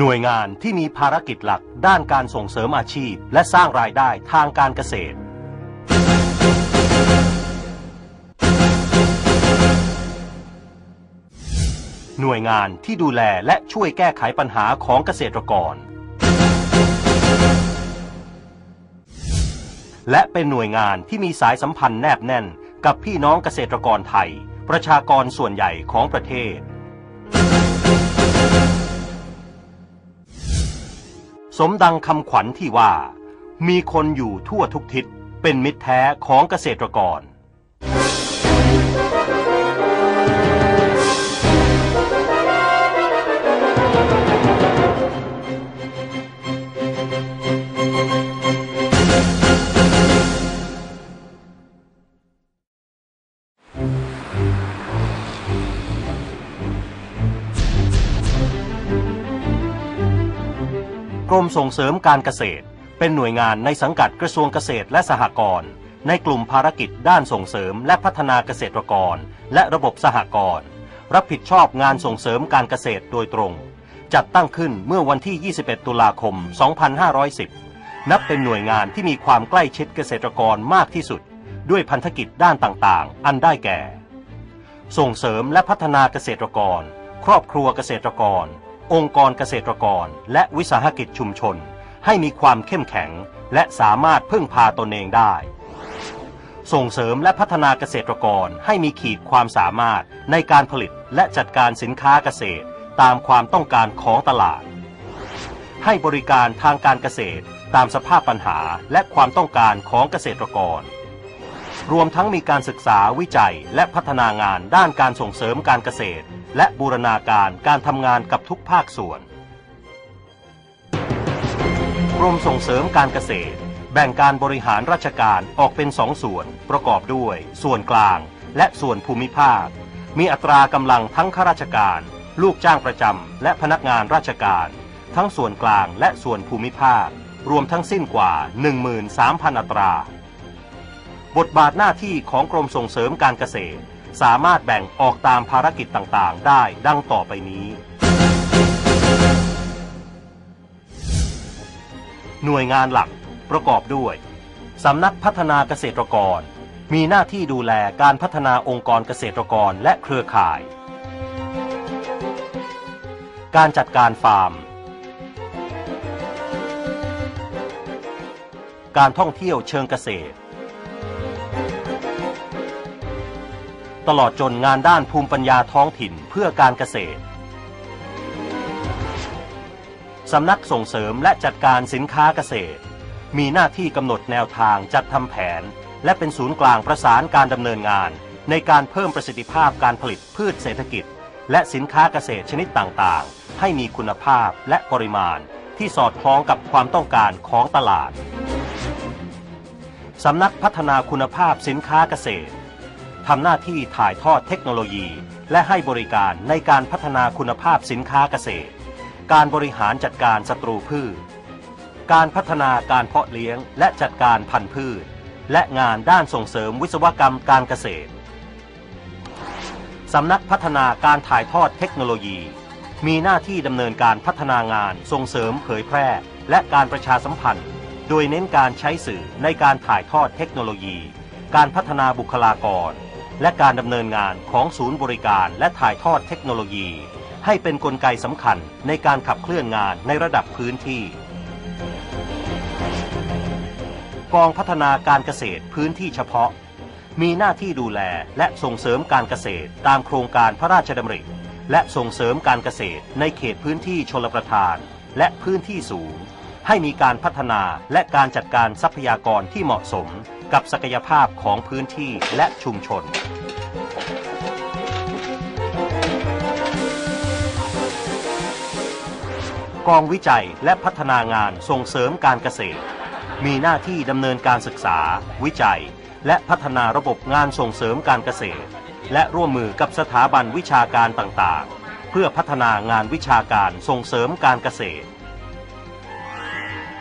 หน่วยงานที่มีภารกิจหลักด้านการส่งเสริมอาชีพ และสร้างรายได้ทางการเกษตร หน่วยงานที่ดูแลและช่วยแก้ไขปัญหาของเกษตรกร และเป็นหน่วยงานที่มีสายสัมพันธ์แนบแน่น กับพี่น้องเกษตรกรไทย ประชากรส่วนใหญ่ของประเทศ สมดังคำขวัญที่ว่า มีคนอยู่ทั่วทุกทิศเป็นมิตรแท้ของเกษตรกร กรมส่งเสริมการเกษตร เป็นหน่วยงานในสังกัดกระทรวงเกษตรและสหกรณ์ในกลุ่มภารกิจด้านส่งเสริมและพัฒนาเกษตรกร และระบบสหกรณ์รับผิดชอบงานส่งเสริมการเกษตรโดยตรง จัดตั้งขึ้นเมื่อวันที่ 21 ตุลาคม 2510 นับเป็นหน่วยงานที่มีความใกล้ชิดเกษตรกรมากที่สุด ด้วยพันธกิจด้านต่างๆ อันได้แก่ ส่งเสริมและพัฒนาเกษตรกร ครอบครัวเกษตรกร องค์กรเกษตรกร และวิสาหกิจชุมชน ให้มีความเข้มแข็ง และสามารถพึ่งพาตนเองได้ ส่งเสริมและพัฒนาเกษตรกรให้มีขีดความสามารถในการผลิตและจัดการสินค้าเกษตร ตามความต้องการของตลาด ให้บริการทางการเกษตรตามสภาพปัญหาและความต้องการของเกษตรกร รวมทั้งมีการศึกษาวิจัยและพัฒนางานด้านการส่งเสริมการเกษตร และบูรณาการการทำงานกับทุกภาคส่วน กรมส่งเสริมการเกษตร แบ่งการบริหารราชการออกเป็นสองส่วน ประกอบด้วย ส่วนกลาง และส่วนภูมิภาค มีอัตรากำลังทั้งข้าราชการ ลูกจ้างประจำและพนักงานราชการ ทั้งส่วนกลางและส่วนภูมิภาค รวมทั้งสิ้นกว่า 13,000 อัตรา บทบาทหน้าที่ของกรมส่งเสริมการเกษตร สามารถแบ่งออกตามภารกิจต่างๆ ได้ดังต่อไปนี้ หน่วยงานหลักประกอบด้วย สำนักพัฒนาเกษตรกร มีหน้าที่ดูแลการพัฒนาองค์กรเกษตรกรและเครือข่าย การจัดการฟาร์ม การท่องเที่ยวเชิงเกษตร ตลอดจนงานด้านภูมิปัญญาท้องถิ่นเพื่อการเกษตร สำนักส่งเสริมและจัดการสินค้าเกษตร มีหน้าที่กำหนดแนวทางจัดทำแผน และเป็นศูนย์กลางประสานการดำเนินงาน ในการเพิ่มประสิทธิภาพการผลิตพืชเศรษฐกิจ และสินค้าเกษตรชนิดต่างๆ ให้มีคุณภาพและปริมาณที่สอดคล้องกับความต้องการของตลาด สำนักพัฒนาคุณภาพสินค้าเกษตร ทำหน้าที่ถ่ายทอดเทคโนโลยี และให้บริการในการพัฒนาคุณภาพสินค้าเกษตร การบริหารจัดการศัตรูพืช การพัฒนาการเพาะเลี้ยงและจัดการพันธุ์พืช และงานด้านส่งเสริมวิศวกรรมการเกษตรสำนักพัฒนาการถ่ายทอดเทคโนโลยี มีหน้าที่ดำเนินการพัฒนางานส่งเสริมเผยแพร่ และการประชาสัมพันธ์ โดยเน้นการใช้สื่อในการถ่ายทอดเทคโนโลยี การพัฒนาบุคลากร และการดำเนินงานของศูนย์บริการและถ่ายทอดเทคโนโลยี ให้เป็นนกลไกสำคัญในการขับเคลื่อนงานในระดับพื้นที่ กองพัฒนาการเกษตรพื้นที่เฉพาะ มีหน้าที่ดูแลและส่งเสริมการเกษตรตามโครงการพระราชดำริ และส่งเสริมการเกษตรในเขตพื้นที่ชลประทาน และพื้นที่สูง ให้มีการพัฒนาและการจัดการทรัพยากรที่เหมาะสมกับศักยภาพของพื้นที่และชุมชน กองวิจัยและพัฒนางานส่งเสริมการเกษตร มีหน้าที่ดำเนินการศึกษา วิจัย และพัฒนาระบบงานส่งเสริมการเกษตร และร่วมมือกับสถาบันวิชาการต่างๆ เพื่อพัฒนางานวิชาการส่งเสริมการเกษตร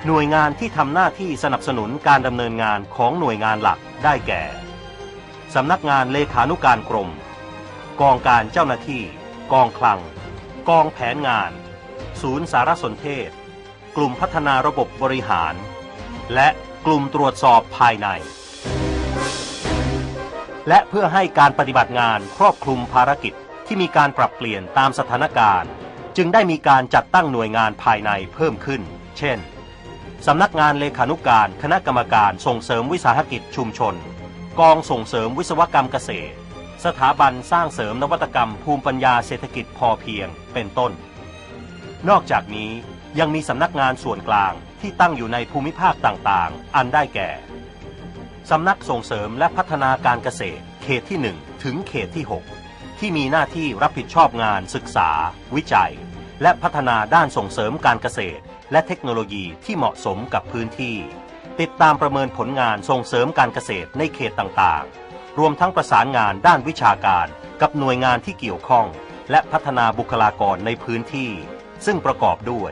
หน่วยงานที่ทำหน้าที่สนับสนุนการดำเนินงานของหน่วยงานหลักได้แก่ สำนักงานเลขานุการกรม กองการเจ้าหน้าที่ กองคลัง กองแผนงาน ศูนย์สารสนเทศ กลุ่มพัฒนาระบบบริหาร และกลุ่มตรวจสอบภายใน และเพื่อให้การปฏิบัติงานครอบคลุมภารกิจที่มีการปรับเปลี่ยนตามสถานการณ์ จึงได้มีการจัดตั้งหน่วยงานภายในเพิ่มขึ้น เช่น สำนักงานเลขานุการคณะกรรมการส่งเสริมวิสาหกิจชุมชน กองส่งเสริมวิศวกรรมเกษตร สถาบันสร้างเสริมนวัตกรรมภูมิปัญญาเศรษฐกิจพอเพียงเป็นต้น นอกจากนี้ยังมีสำนักงานส่วนกลางที่ตั้งอยู่ในภูมิภาคต่างๆ อันได้แก่ สำนักส่งเสริมและพัฒนาการเกษตร เขตที่ 1 ถึงเขตที่ 6 ที่มีหน้าที่รับผิดชอบงานศึกษา วิจัย และพัฒนาด้านส่งเสริมการเกษตร และเทคโนโลยีที่เหมาะสมกับพื้นที่ ติดตามประเมินผลงานส่งเสริมการเกษตรในเขตต่างๆ รวมทั้งประสานงานด้านวิชาการกับหน่วยงานที่เกี่ยวข้อง และพัฒนาบุคลากรในพื้นที่ ซึ่งประกอบด้วย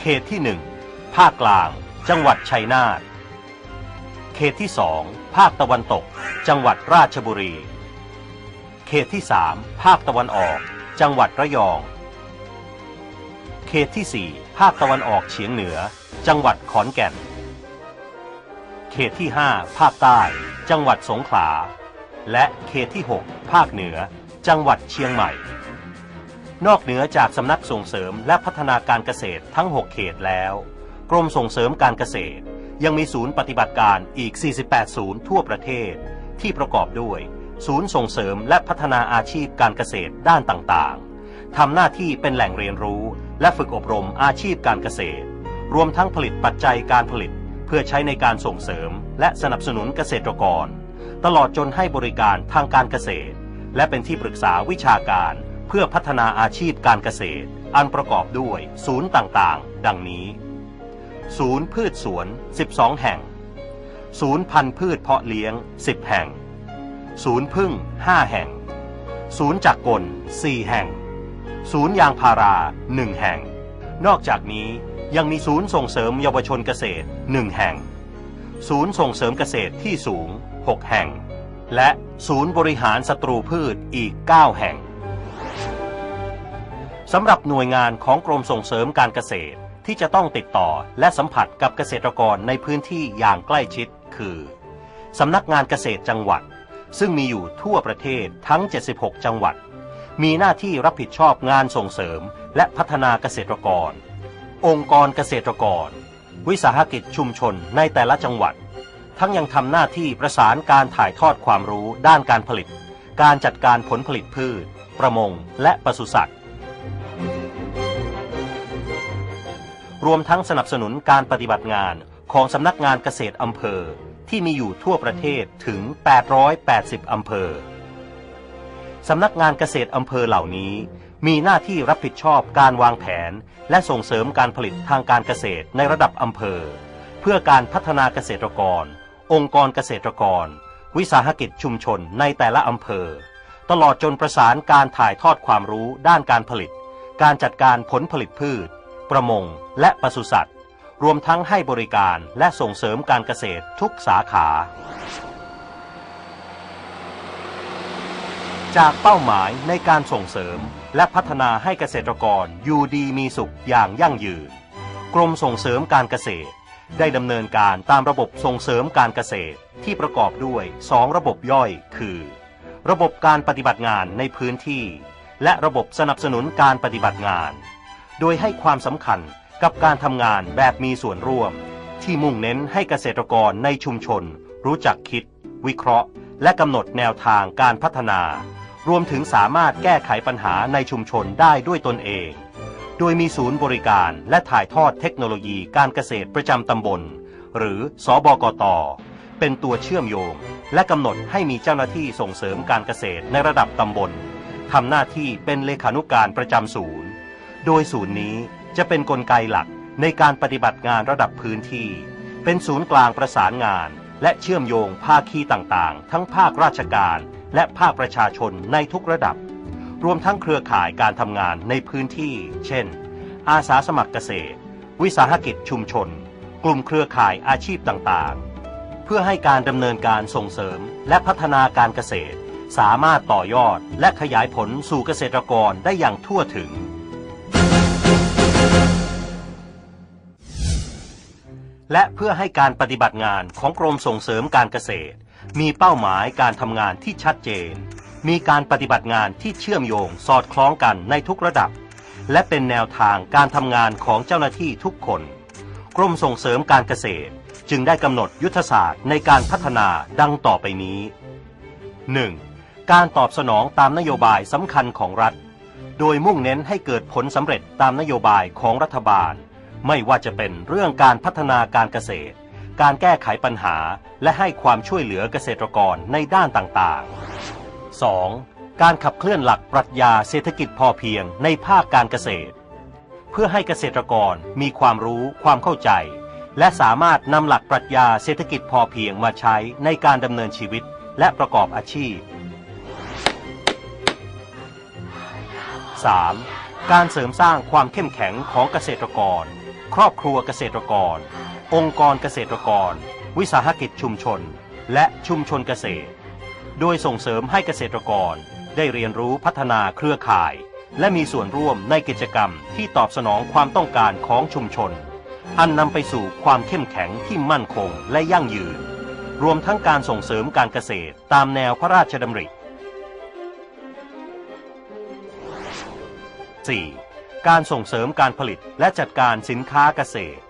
เขตที่ 1 ภาคกลาง จังหวัดชัยนาทเขตที่ 2 ภาคตะวันตก จังหวัดราชบุรี เขตที่ 3 ภาคตะวันออก จังหวัดระยอง เขตที่ 4 ภาคตะวันออกเฉียงเหนือ จังหวัดขอนแก่น เขตที่ 5 ภาคใต้ จังหวัดสงขลา และเขตที่ 6 ภาคเหนือ จังหวัดเชียงใหม่ นอกเหนือจากสำนักส่งเสริมและพัฒนาการเกษตรทั้ง 6 เขตแล้ว กรมส่งเสริมการเกษตร ยังมีศูนย์ปฏิบัติการอีก 48 ศูนย์ทั่วประเทศ ที่ประกอบด้วย ศูนย์ส่งเสริมและพัฒนาอาชีพการเกษตรด้านต่างๆทำหน้าที่เป็นแหล่งเรียนรู้ และฝึกอบรมอาชีพการเกษตร รวมทั้งผลิตปัจจัยการผลิต เพื่อใช้ในการส่งเสริม และสนับสนุนเกษตรกร ตลอดจนให้บริการทางการเกษตร และเป็นที่ปรึกษาวิชาการ เพื่อพัฒนาอาชีพการเกษตร อันประกอบด้วยศูนย์ต่างๆ ดังนี้ ศูนย์พืชสวน 12 แห่ง ศูนย์พันธุ์พืชเพาะเลี้ยง 10 แห่ง ศูนย์พึ่ง 5 แห่ง ศูนย์จักรกล 4 แห่ง ศูนย์ยางพารา1แห่ง นอกจากนี้ยังมีศูนย์ส่งเสริมเยาวชนเกษตร1แห่ง ศูนย์ส่งเสริมเกษตรที่สูง 6 แห่ง และศูนย์บริหารศัตรูพืชอีก 9 แห่งสำหรับหน่วยงานของกรมส่งเสริมการเกษตรที่จะต้องติดต่อและสัมผัสกับเกษตรกรในพื้นที่อย่างใกล้ชิด คือสำนักงานเกษตรจังหวัด ซึ่งมีอยู่ทั่วประเทศทั้ง 76 จังหวัด มีหน้าที่รับผิดชอบงานส่งเสริม และพัฒนาเกษตรกร องค์กรเกษตรกร วิสาหกิจชุมชนในแต่ละจังหวัด ทั้งยังทำหน้าที่ประสานการถ่ายทอดความรู้ด้านการผลิต การจัดการผลผลิตพืช ประมง และปศุสัตว์ รวมทั้งสนับสนุนการปฏิบัติงานของสำนักงานเกษตรอำเภอที่มีอยู่ทั่วประเทศถึง 880 อำเภอ สำนักงานเกษตรอำเภอเหล่านี้ มีหน้าที่รับผิดชอบการวางแผน และส่งเสริมการผลิตทางการเกษตรในระดับอำเภอ เพื่อการพัฒนาเกษตรกร องค์กรเกษตรกร วิสาหกิจชุมชนในแต่ละอำเภอ ตลอดจนประสานการถ่ายทอดความรู้ด้านการผลิต การจัดการผลผลิตพืช ประมง และปศุสัตว์ รวมทั้งให้บริการและส่งเสริมการเกษตรทุกสาขา จากเป้าหมายในการส่งเสริม และพัฒนาให้เกษตรกรอยู่ดีมีสุขอย่างยั่งยืน กรมส่งเสริมการเกษตร ได้ดำเนินการตามระบบส่งเสริมการเกษตรที่ประกอบด้วย 2 ระบบย่อยคือ ระบบการปฏิบัติงานในพื้นที่ และระบบสนับสนุนการปฏิบัติงาน โดยให้ความสำคัญกับการทำงานแบบมีส่วนร่วม ที่มุ่งเน้นให้เกษตรกรในชุมชน รู้จักคิด วิเคราะห์ และกำหนดแนวทางการพัฒนา รวมถึงสามารถแก้ไขปัญหาในชุมชนได้ด้วยตนเอง โดยมีศูนย์บริการและถ่ายทอดเทคโนโลยีการเกษตรประจำตำบล หรือสอบกต เป็นตัวเชื่อมโยง และกำหนดให้มีเจ้าหน้าที่ส่งเสริมการเกษตรในระดับตำบลทำหน้าที่เป็นเลขานุการประจำศูนย์ โดยศูนย์นี้จะเป็นนกลไกหลักในการปฏิบัติงานระดับพื้นที่ เป็นศูนย์กลางประสานงาน และเชื่อมโยงภาคีต่างๆ ทั้งภาคราชการ และภาคประชาชนในทุกระดับ รวมทั้งเครือข่ายการทำงานในพื้นที่ เช่น อาสาสมัครเกษตร วิสาหกิจชุมชน กลุ่มเครือข่ายอาชีพต่างๆ เพื่อให้การดำเนินการส่งเสริมและพัฒนาการเกษตร สามารถต่อยอดและขยายผลสู่เกษตรกรได้อย่างทั่วถึงและเพื่อให้การปฏิบัติงานของกรมส่งเสริมการเกษตร มีเป้าหมายการทำงานที่ชัดเจน มีการปฏิบัติงานที่เชื่อมโยงสอดคล้องกันในทุกระดับ และเป็นแนวทางการทำงานของเจ้าหน้าที่ทุกคน กรมส่งเสริมการเกษตรจึงได้กำหนดยุทธศาสตร์ในการพัฒนาดังต่อไปนี้ 1. การตอบสนองตามนโยบายสำคัญของรัฐ โดยมุ่งเน้นให้เกิดผลสำเร็จตามนโยบายของรัฐบาล ไม่ว่าจะเป็นเรื่องการพัฒนาการเกษตร การแก้ไขปัญหา และให้ความช่วยเหลือเกษตรกรในด้านต่างๆ 2. การขับเคลื่อนหลักปรัชญาเศรษฐกิจพอเพียงในภาคการเกษตร เพื่อให้เกษตรกรมีความรู้ความเข้าใจ และสามารถนำหลักปรัชญาเศรษฐกิจพอเพียงมาใช้ในการดำเนินชีวิตและประกอบอาชีพ 3. การเสริมสร้างความเข้มแข็งของเกษตรกร ครอบครัวเกษตรกร องค์กรเกษตรกร วิสาหกิจชุมชน และชุมชนเกษตร โดยส่งเสริมให้เกษตรกรได้เรียนรู้พัฒนาเครือข่าย และมีส่วนร่วมในกิจกรรมที่ตอบสนองความต้องการของชุมชน อันนำไปสู่ความเข้มแข็งที่มั่นคงและยั่งยืน รวมทั้งการส่งเสริมการเกษตรตามแนวพระราชดำริ 4. การส่งเสริมการผลิตและจัดการสินค้าเกษตร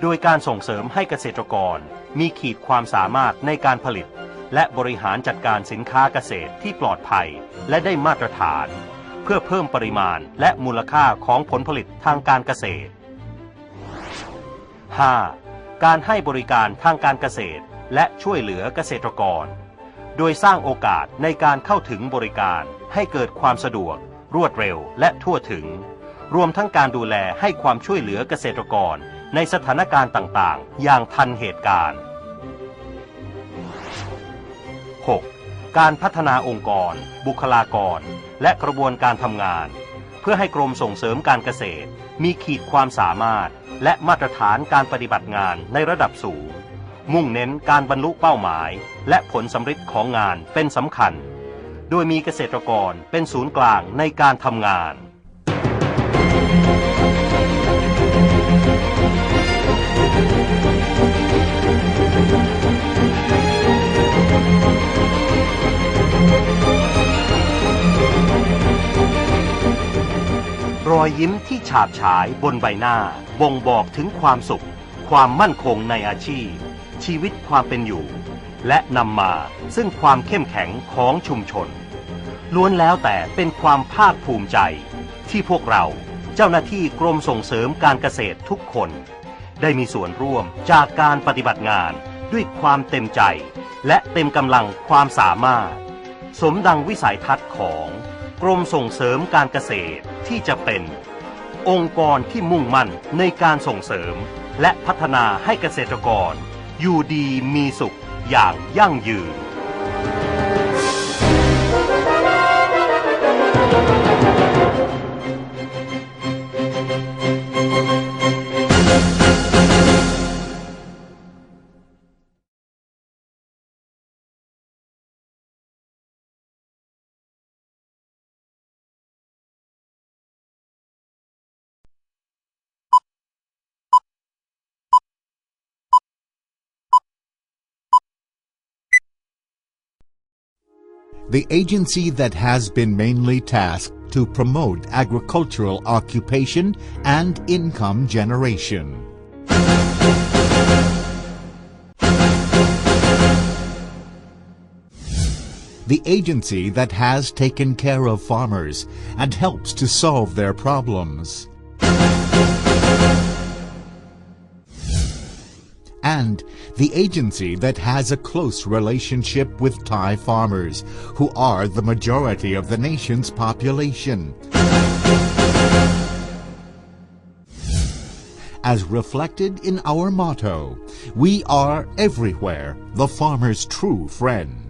โดยการส่งเสริมให้เกษตรกร มีขีดความสามารถในการผลิต และบริหารจัดการสินค้าเกษตรที่ปลอดภัยและได้มาตรฐาน เพื่อเพิ่มปริมาณและมูลค่าของผลผลิตทางการเกษตร 5. การให้บริการทางการเกษตร และช่วยเหลือเกษตรกร โดยสร้างโอกาสในการเข้าถึงบริการให้เกิดความสะดวก รวดเร็วและทั่วถึง รวมทั้งการดูแลให้ความช่วยเหลือเกษตรกร ในสถานการณ์ต่างๆ อย่างทันเหตุการณ์ 6. การพัฒนาองค์กร บุคลากร และกระบวนการทำงาน เพื่อให้กรมส่งเสริมการเกษตร มีขีดความสามารถ และมาตรฐานการปฏิบัติงานในระดับสูง มุ่งเน้นการบรรลุเป้าหมาย และผลสำเร็จของงานเป็นสำคัญ โดยมีเกษตรกรเป็นศูนย์กลางในการทำงาน อยยิ้มที่ฉาบฉายบนใบหน้าบ่งบอกถึงความสุข ความมั่นคงในอาชีพ ชีวิตความเป็นอยู่ และนำมาซึ่งความเข้มแข็งของชุมชน ล้วนแล้วแต่เป็นความภาคภูมิใจ ที่พวกเราเจ้าหน้าที่กรมส่งเสริมการเกษตรทุกคน ได้มีส่วนร่วมจากการปฏิบัติงานด้วยความเต็มใจ และเต็มกำลังความสามารถ สมดังวิสัยทัศน์ของ กรมส่งเสริมการเกษตรที่จะเป็น องค์กรที่มุ่งมั่นในการส่งเสริม และพัฒนาให้เกษตรกร อยู่ดีมีสุขอย่างยั่งยืน the agency that has been mainly tasked to promote agricultural occupation and income generation. The agency that has taken care of farmers and helps to solve their problems. And the agency that has a close relationship with Thai farmers, who are the majority of the nation's population. As reflected in our motto, we are everywhere the farmer's true friend.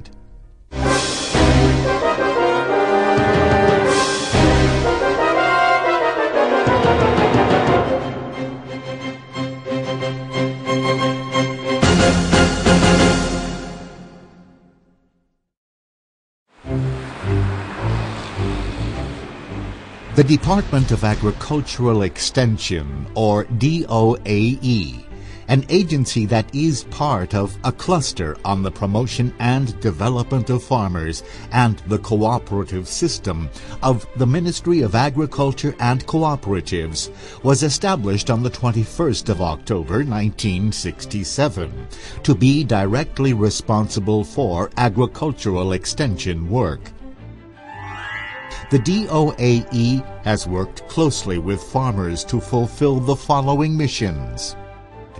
The Department of Agricultural Extension, or DOAE, an agency that is part of a cluster on the promotion and development of farmers and the cooperative system of the Ministry of Agriculture and Cooperatives, was established on the 21st of October 1967 to be directly responsible for agricultural extension work. The DOAE has worked closely with farmers to fulfill the following missions.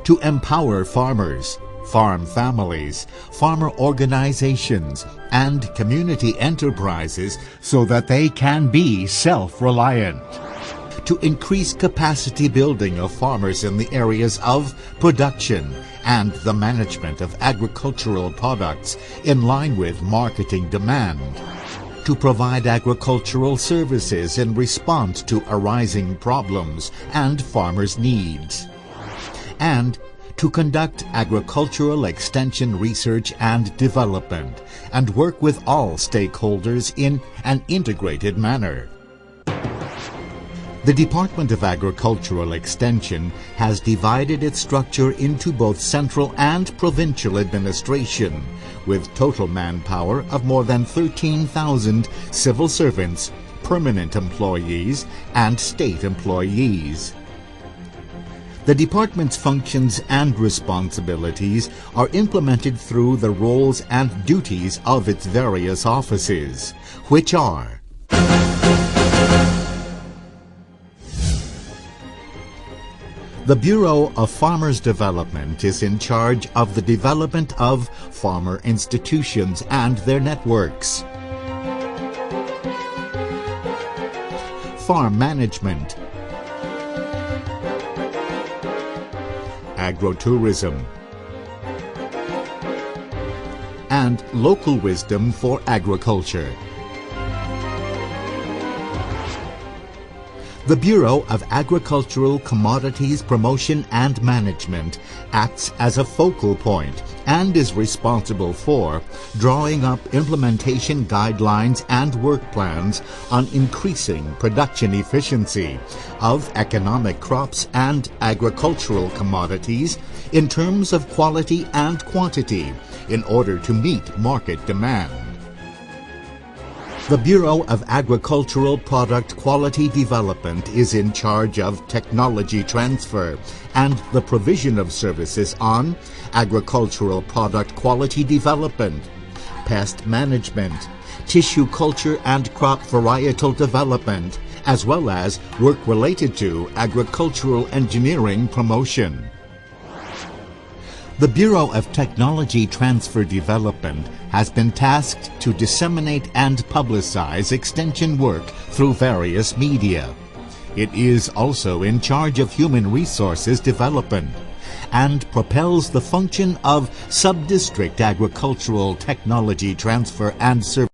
To empower farmers, farm families, farmer organizations, and community enterprises so that they can be self-reliant. To increase capacity building of farmers in the areas of production and the management of agricultural products in line with marketing demand to provide agricultural services in response to arising problems and farmers' needs, and to conduct agricultural extension research and development and work with all stakeholders in an integrated manner. The Department of Agricultural Extension has divided its structure into both central and provincial administration, with total manpower of more than 13,000 civil servants, permanent employees, and state employees. The department's functions and responsibilities are implemented through the roles and duties of its various offices, which are The Bureau of Farmers Development is in charge of the development of farmer institutions and their networks. Farm management, agrotourism, and local wisdom for agriculture. The Bureau of Agricultural Commodities Promotion and Management acts as a focal point and is responsible for drawing up implementation guidelines and work plans on increasing production efficiency of economic crops and agricultural commodities in terms of quality and quantity in order to meet market demand. The Bureau of Agricultural Product Quality Development is in charge of technology transfer and the provision of services on agricultural product quality development, pest management, tissue culture and crop varietal development, as well as work related to agricultural engineering promotion. The Bureau of Technology Transfer Development has been tasked to disseminate and publicize extension work through various media. It is also in charge of human resources development and propels the function of sub-district agricultural technology transfer and service